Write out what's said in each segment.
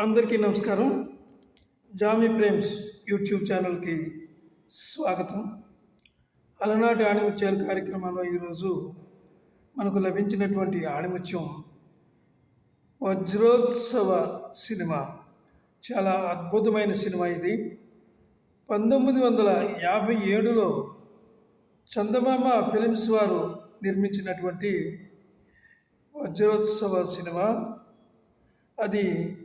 అందరికీ నమస్కారం. జామి ప్రేమ్స్ యూట్యూబ్ ఛానల్కి స్వాగతం. అలనాటి ఆణిముత్యాలు కార్యక్రమంలో ఈరోజు మనకు లభించినటువంటి ఆణిముత్యం వజ్రోత్సవ సినిమా. చాలా అద్భుతమైన సినిమా ఇది. పంతొమ్మిది వందల యాభై ఏడులో చందమామ ఫిలిమ్స్ వారు నిర్మించినటువంటి వజ్రోత్సవ సినిమా. అది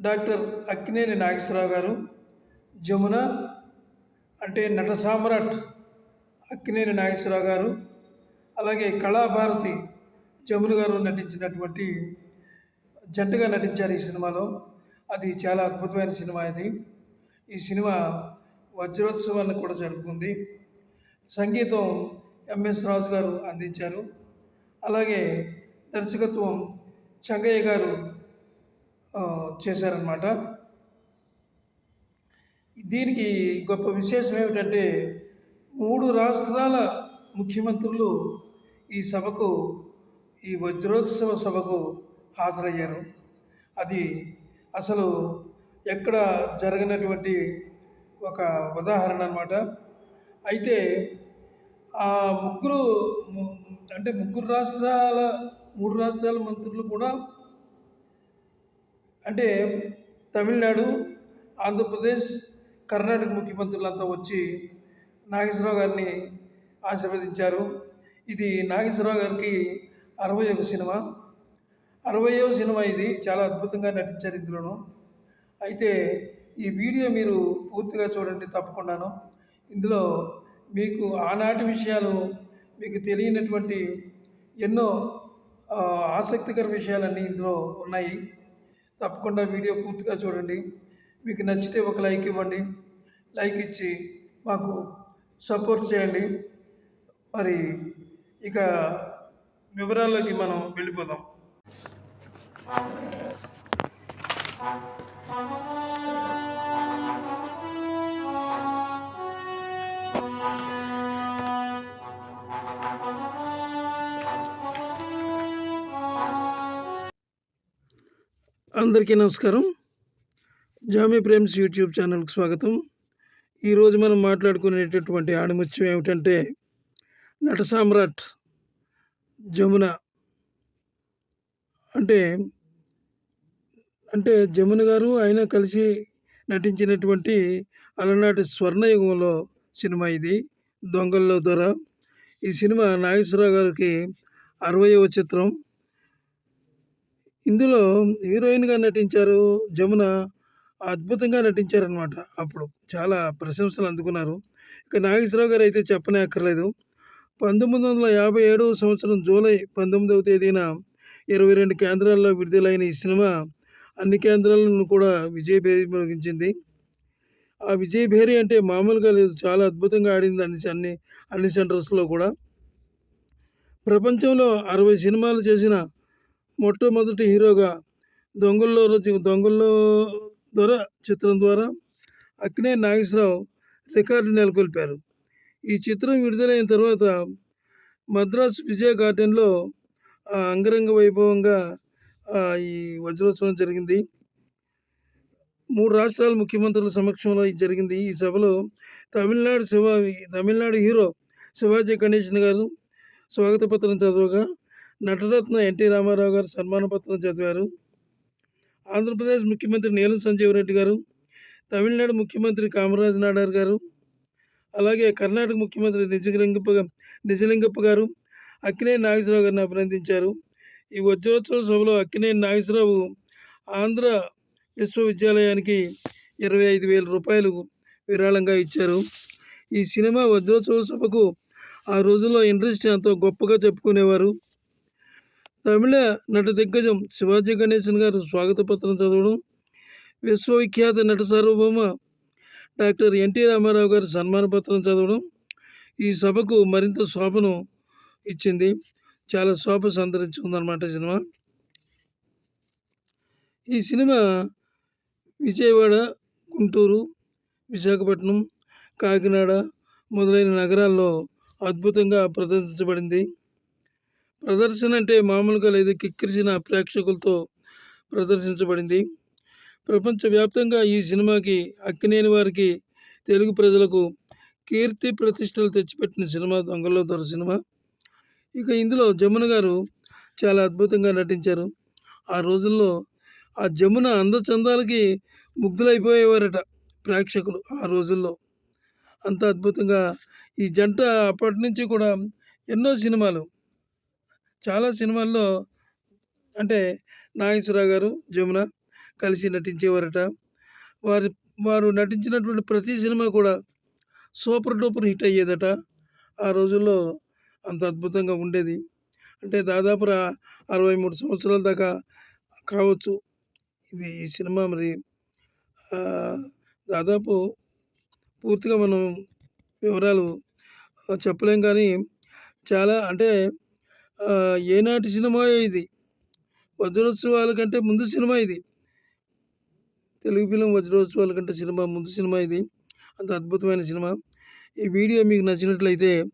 డాక్టర్ అక్కినేని నాగేశ్వరరావు గారు జమున అంటే నట సామ్రాట్ అక్కినేని నాగేశ్వరరావు గారు అలాగే కళాభారతి జమున గారు నటించినటువంటి జంటగా నటించారు ఈ సినిమాలో. అది చాలా అద్భుతమైన సినిమా ఇది. ఈ సినిమా వజ్రోత్సవాన్ని కూడా జరుపుకుంది. సంగీతం ఎంఎస్ రాజు గారు అందించారు. అలాగే దర్శకత్వం చంగయ్య గారు చేశారనమాట దీనికి గొప్ప విశేషం ఏమిటంటే మూడు రాష్ట్రాల ముఖ్యమంత్రులు ఈ సభకు ఈ వజ్రోత్సవ సభకు హాజరయ్యారు. అది అసలు ఎక్కడ జరగనటువంటి ఒక ఉదాహరణ అన్నమాట. అయితే ఆ ముగ్గురు అంటే ముగ్గురు రాష్ట్రాల మూడు రాష్ట్రాల మంత్రులు కూడా అంటే తమిళనాడు ఆంధ్రప్రదేశ్ కర్ణాటక ముఖ్యమంత్రులంతా వచ్చి నాగేశ్వరరావు గారిని ఆశీర్వదించారు. ఇది నాగేశ్వరరావు గారికి అరవై ఒక సినిమా. అరవయో సినిమా ఇది. చాలా అద్భుతంగా నటించారు ఇందులోను. అయితే ఈ వీడియో మీరు పూర్తిగా చూడండి తప్పకుండాను. ఇందులో మీకు ఆనాటి విషయాలు మీకు తెలియనటువంటి ఎన్నో ఆసక్తికర విషయాలన్నీ ఇందులో ఉన్నాయి. తప్పకుండా వీడియో పూర్తిగా చూడండి. మీకు నచ్చితే ఒక లైక్ ఇవ్వండి. లైక్ ఇచ్చి మాకు సపోర్ట్ చేయండి. మరి ఇక వివరాల్లోకి మనం వెళ్ళిపోదాం. అందరికీ నమస్కారం. జామీ ప్రేమ్స్ యూట్యూబ్ ఛానల్కి స్వాగతం. ఈరోజు మనం మాట్లాడుకునేటటువంటి ఆణిముత్యం ఏమిటంటే నట సామ్రాట్ జమున అంటే అంటే జమున గారు ఆయన కలిసి నటించినటువంటి అలనాటి స్వర్ణయుగంలో సినిమా ఇది దొంగల్లో దొర. ఈ సినిమా నాగేశ్వరరావు గారికి అరవయవ చిత్రం. ఇందులో హీరోయిన్గా నటించారు జమున అద్భుతంగా నటించారనమాట అప్పుడు చాలా ప్రశంసలు అందుకున్నారు. ఇక నాగేశ్వరరావు గారు అయితే చెప్పనే అక్కర్లేదు పంతొమ్మిది వందల యాభై ఏడవ సంవత్సరం జూలై పంతొమ్మిదవ తేదీన ఇరవై రెండు కేంద్రాల్లో విడుదలైన ఈ సినిమా అన్ని కేంద్రాలను కూడా విజయభేరి మొగించింది. ఆ విజయభేరి అంటే మామూలుగా లేదు. చాలా అద్భుతంగా ఆడింది అన్ని అన్ని అన్ని సెంటర్స్లో కూడా. ప్రపంచంలో అరవై సినిమాలు చేసిన మొట్టమొదటి హీరోగా దొంగల్లో రుచి దొంగల్లో ద్వారా చిత్రం ద్వారా అక్కినే నాగేశ్వరరావు రికార్డు నెలకొల్పారు. ఈ చిత్రం విడుదలైన తర్వాత మద్రాస్ విజయ గార్డెన్లో అంగరంగ వైభవంగా ఈ వజ్రోత్సవం జరిగింది. మూడు రాష్ట్రాల ముఖ్యమంత్రుల సమక్షంలో ఇది జరిగింది. ఈ సభలో తమిళనాడు శివ తమిళనాడు హీరో శివాజీ గణేషన్ గారు స్వాగత పత్రం చదవగా నటరత్న ఎన్టీ రామారావు గారు సన్మాన పత్రం చదివారు. ఆంధ్రప్రదేశ్ ముఖ్యమంత్రి నీలం సంజీవ్ రెడ్డి గారు తమిళనాడు ముఖ్యమంత్రి కామరాజ్ నాడార్ గారు అలాగే కర్ణాటక ముఖ్యమంత్రి నిజలింగప్ప నిజలింగప్ప గారు అక్కినేని నాగేశ్వరరావు గారిని అభినందించారు. ఈ వజ్రోత్సవ సభలో అక్కినేని నాగేశ్వరరావు ఆంధ్ర విశ్వవిద్యాలయానికి ఇరవై ఐదు వేల రూపాయలు విరాళంగా ఇచ్చారు. ఈ సినిమా వజ్రోత్సవ సభకు ఆ రోజుల్లో ఇండస్ట్రీ ఎంతో గొప్పగా చెప్పుకునేవారు. తమిళ నట దిగ్గజం శివాజీ గణేశన్ గారు స్వాగత పత్రం చదవడం విశ్వవిఖ్యాత నట సార్వభౌమ డాక్టర్ ఎన్టీ రామారావు గారు సన్మాన పత్రం చదవడం ఈ సభకు మరింత శోభను ఇచ్చింది. చాలా శోభ సంతరించుకుందనమాట ఈ సినిమా. ఈ సినిమా విజయవాడ గుంటూరు విశాఖపట్నం కాకినాడ మొదలైన నగరాల్లో అద్భుతంగా ప్రదర్శించబడింది. ప్రదర్శన అంటే మామూలుగా లేదు. కిక్కిరిసిన ప్రేక్షకులతో ప్రదర్శించబడింది. ప్రపంచవ్యాప్తంగా ఈ సినిమాకి అక్కినేని వారికి తెలుగు ప్రజలకు కీర్తి ప్రతిష్టలు తెచ్చిపెట్టిన సినిమా దొంగల్లో దొర సినిమా. ఇక ఇందులో జమున గారు చాలా అద్భుతంగా నటించారు. ఆ రోజుల్లో ఆ జమున అందచందాలకి ముగ్ధులైపోయేవారట ప్రేక్షకులు ఆ రోజుల్లో. అంత అద్భుతంగా ఈ జంట అప్పటి నుంచి కూడా ఎన్నో సినిమాలు చాలా సినిమాల్లో అంటే నాగేశ్వరరావు గారు జమున కలిసి నటించేవారట. వారి వారు నటించినటువంటి ప్రతి సినిమా కూడా సూపర్ డూపర్ హిట్ అయ్యేదట. ఆ రోజుల్లో అంత అద్భుతంగా ఉండేది. అంటే దాదాపు అరవై మూడు సంవత్సరాల దాకా కావచ్చు ఇది ఈ సినిమా మరి. దాదాపు పూర్తిగా మనం వివరాలు చెప్పలేం కానీ చాలా అంటే ఏనాటి సినిమా ఇది? వజ్రోత్సవాల కంటే ముందు సినిమా ఇది. తెలుగు ఫిలిం వజ్రోత్సవాల కంటే సినిమా ముందు సినిమా ఇది. అంత అద్భుతమైన సినిమా. ఈ వీడియో మీకు నచ్చినట్లయితే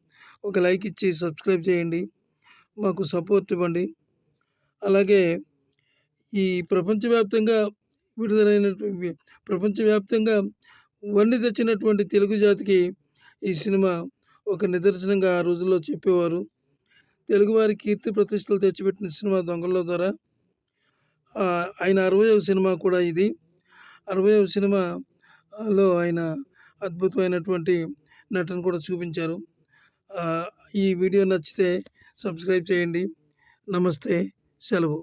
ఒక లైక్ ఇచ్చి సబ్స్క్రైబ్ చేయండి. మాకు సపోర్ట్ ఇవ్వండి. అలాగే ఈ ప్రపంచవ్యాప్తంగా విడుదలైనటువంటి ప్రపంచవ్యాప్తంగా వండి తెచ్చినటువంటి తెలుగు జాతికి ఈ సినిమా ఒక నిదర్శనంగా ఆ రోజుల్లో చెప్పేవారు. తెలుగువారి కీర్తి ప్రతిష్టలు తెచ్చిపెట్టిన సినిమా దొంగల్లో ద్వారా ఆయన అరవయవ సినిమా కూడా ఇది. అరవయవ సినిమాలో ఆయన అద్భుతమైనటువంటి నటన కూడా చూపించారు. ఈ వీడియో నచ్చితే సబ్స్క్రైబ్ చేయండి. నమస్తే సెలవు.